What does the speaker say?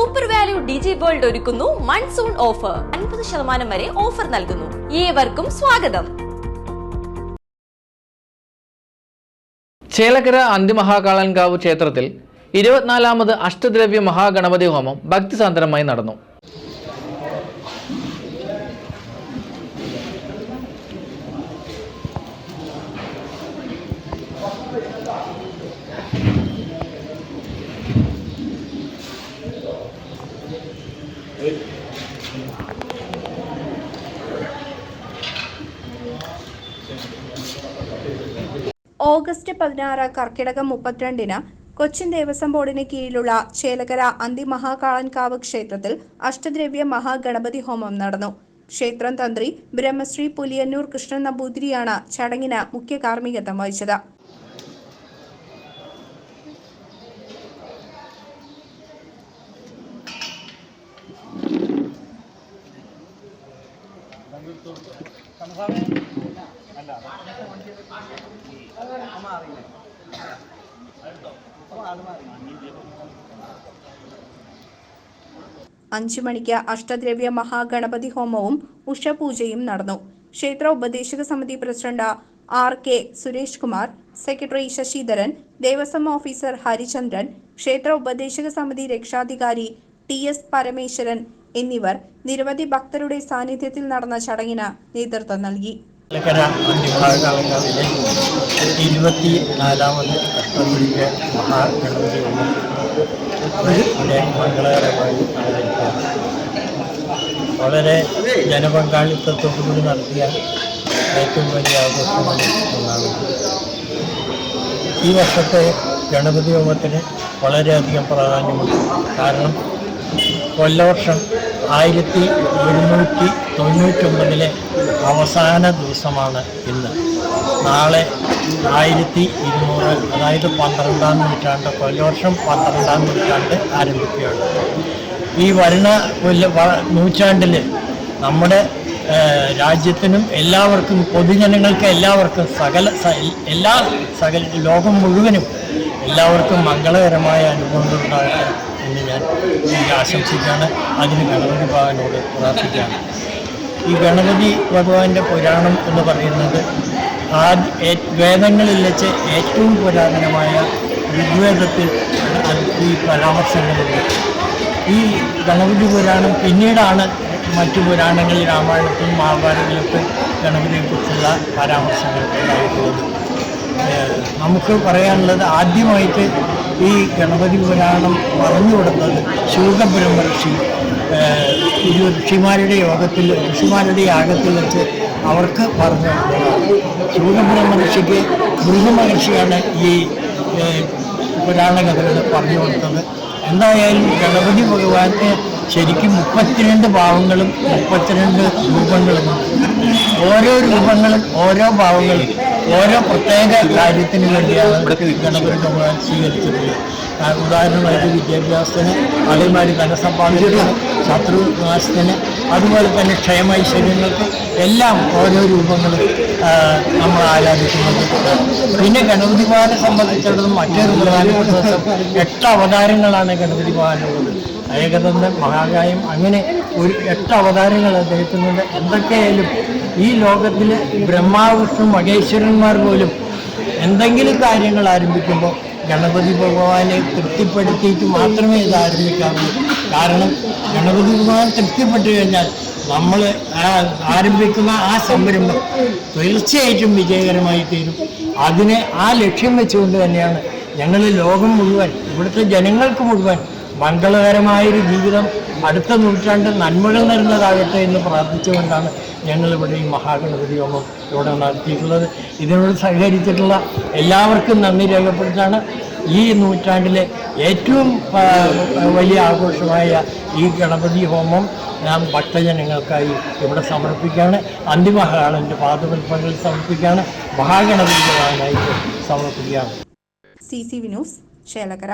Super value digi world ഒരുക്കുന്നു. Monsoon offer അൻപത് ശതമാനം വരെ ഓഫർ നൽകുന്നു. ഏവർക്കും സ്വാഗതം. ചേലക്കര അന്തിമഹാകാളൻകാവ് ക്ഷേത്രത്തിൽ ഇരുപത്തിനാലാമത് അഷ്ടദ്രവ്യ മഹാഗണപതി ഹോമം ഭക്തിസാന്ദ്രമായി നടന്നു. ഓഗസ്റ്റ് പതിനാറ് കർക്കിടകം മുപ്പത്തിരണ്ടിന് കൊച്ചിൻ ദേവസ്വം ബോർഡിന് കീഴിലുള്ള ചേലകര അന്തിമഹാകാളൻകാവ് ക്ഷേത്രത്തിൽ അഷ്ടദ്രവ്യ മഹാഗണപതി ഹോമം നടന്നു. ക്ഷേത്രം തന്ത്രി ബ്രഹ്മശ്രീ പുലിയന്നൂർ കൃഷ്ണൻ നമ്പൂതിരിയാണ് ചടങ്ങിന് മുഖ്യ കാർമ്മികത്വം വഹിച്ചത്. അഞ്ചു മണിക്ക് അഷ്ടദ്രവ്യ മഹാഗണപതി ഹോമവും ഉഷപൂജയും നടന്നു. ക്ഷേത്ര ഉപദേശക സമിതി president R K Suresh Kumar secretary Sasidharan Devaswom officer Harichandran ക്ഷേത്ര ഉപദേശക സമിതി രക്ഷാധികാരി ടി എസ് പരമേശ്വരൻ എന്നിവർ നിരവധി ഭക്തരുടെ സാന്നിധ്യത്തിൽ നടന്ന ചടങ്ങിന് നേതൃത്വം നൽകി. ചേലക്കര അന്തിഭാഗാവിലെ ഇരുപത്തി നാലാമത് അഷ്ടമുടിക്ക് മഹാഗണപതി ഹോമം മംഗളകരമായി വളരെ ജനപങ്കാളിത്തത്തോടുകൂടി നടത്തിയ ഏറ്റവും വലിയ ആഘോഷമാണ് ഒന്നാണ് ഈ വർഷത്തെ ഗണപതി ഹോമത്തിന് വളരെയധികം പ്രാധാന്യമുണ്ട്. കാരണം കൊല്ലവർഷം ആയിരത്തി എഴുന്നൂറ്റി തൊണ്ണൂറ്റൊമ്പതിലെ അവസാന ദിവസമാണ് ഇന്ന്. നാളെ ആയിരത്തി ഇരുന്നൂറ് അതായത് പന്ത്രണ്ടാം നൂറ്റാണ്ട് കൊല്ലവർഷം പന്ത്രണ്ടാം നൂറ്റാണ്ട് ആരംഭിക്കുകയാണ്. ഈ വരുന്ന കൊല്ല നൂറ്റാണ്ടിൽ നമ്മുടെ രാജ്യത്തിനും എല്ലാവർക്കും പൊതുജനങ്ങൾക്ക് എല്ലാവർക്കും സകല എല്ലാ സകല ലോകം മുഴുവനും എല്ലാവർക്കും മംഗളകരമായ അനുഭവങ്ങൾ ഉണ്ടാകട്ടെ എന്ന് ഞാൻ ആശംസിക്കുകയാണ്. അതിന് ഗണപതി ഭാഗനോട് പ്രാർത്ഥിക്കുകയാണ്. ഈ ഗണപതി ഭഗവാന്റെ പുരാണം എന്ന് പറയുന്നത് ആദ്യ വേദങ്ങളിൽ വെച്ച് ഏറ്റവും പുരാതനമായ ഋഗ്വേദത്തിൽ ഈ പരാമർശങ്ങളുണ്ട്. ഈ ഗണപതി പുരാണം പിന്നീടാണ് മറ്റു പുരാണങ്ങളിൽ രാമായണത്തിലും മഹാഭാരതത്തിലൊക്കെ ഗണപതിയെക്കുറിച്ചുള്ള പരാമർശങ്ങൾ ഉണ്ടായിട്ടുള്ളത്. നമുക്ക് പറയാനുള്ളത് ആദ്യമായിട്ട് ഈ ഗണപതി പുരാണം പറഞ്ഞു കൊടുത്തത് ശൂകബ്രഹ്മ ഋഷി ഏഹ് ഒരു ഋഷിമാരുടെ യോഗത്തിൽ ഋഷിമാരുടെ യാഗത്തിൽ വെച്ച് അവർക്ക് പറഞ്ഞു കൊടുത്തതാണ് മഹർഷിക്ക് ഗൃഹ മഹർഷിയാണ് ഈ പുരാണ കഥകൾ പറഞ്ഞു കൊടുത്തത്. എന്തായാലും ഗണപതി ഭഗവാന് ശരിക്കും മുപ്പത്തിരണ്ട് ഭാവങ്ങളും മുപ്പത്തിരണ്ട് രൂപങ്ങളും ഓരോ രൂപങ്ങളും ഓരോ ഭാവങ്ങളും ഓരോ പ്രത്യേക കാര്യത്തിന് വേണ്ടിയാണ് ഗണപതി ഭഗവാൻ സ്വീകരിച്ചിട്ടുള്ളത്. ഉദാഹരണമായിട്ട് വിദ്യാഭ്യാസത്തിന് അതേമാതിരി ധനസമ്പാദനത്തിന് ശത്രുനാശത്തിന് അതുപോലെ തന്നെ ക്ഷേമൈശ്വര്യങ്ങൾക്ക് എല്ലാം ഓരോ രൂപങ്ങളും നമ്മൾ ആരാധിക്കുന്നുണ്ട് പിന്നെ ഗണപതി ഭവനെ സംബന്ധിച്ചിടത്തോളം മറ്റൊരു പ്രധാനപ്പെട്ട എട്ട് അവതാരങ്ങളാണ് ഗണപതി ഭവനുള്ളത് ഏകതന്ത്രം മഹാകായം അങ്ങനെ ഒരു എട്ട് അവതാരങ്ങൾ അദ്ദേഹത്തിനുണ്ട്. എന്തൊക്കെയായാലും ഈ ലോകത്തിൽ ബ്രഹ്മാവിഷ്ണു മഹേശ്വരന്മാർ പോലും എന്തെങ്കിലും കാര്യങ്ങൾ ആരംഭിക്കുമ്പോൾ ഗണപതി ഭഗവാനെ തൃപ്തിപ്പെടുത്തിയിട്ട് മാത്രമേ ഇത് ആരംഭിക്കാറുള്ളൂ കാരണം ഗണപതി ഭഗവാൻ തൃപ്തിപ്പെട്ടു കഴിഞ്ഞാൽ നമ്മൾ ആരംഭിക്കുന്ന ആ സംരംഭം തീർച്ചയായിട്ടും വിജയകരമായി തീരും. അതിനെ ആ ലക്ഷ്യം വെച്ചുകൊണ്ട് തന്നെയാണ് ഞങ്ങൾ ലോകം മുഴുവൻ ഇവിടുത്തെ ജനങ്ങൾക്ക് മുഴുവൻ മംഗളകരമായൊരു ജീവിതം അടുത്ത നൂറ്റാണ്ട് നന്മകൾ നിറഞ്ഞതാകട്ടെ എന്ന് പ്രാർത്ഥിച്ചുകൊണ്ടാണ് ഞങ്ങളിവിടെ ഈ മഹാഗണപതി ഹോമം ഇവിടെ നടത്തിയിട്ടുള്ളത്. ഇതിനോട് സഹകരിച്ചിട്ടുള്ള എല്ലാവർക്കും നന്ദി രേഖപ്പെടുത്താണ്. ഈ നൂറ്റാണ്ടിലെ ഏറ്റവും വലിയ ആഘോഷമായ ഈ ഗണപതി ഹോമം നാം ഭക്തജനങ്ങൾക്കായി ഇവിടെ സമർപ്പിക്കുകയാണ്. അന്തിമഹാളന്റെ പാദപുഷ്പങ്ങൾ സമർപ്പിക്കുകയാണ്. മഹാഗണപതി ഭഗവാനായിട്ട് സമർപ്പിക്കുകയാണ്. C C Vinoos Chelakkara.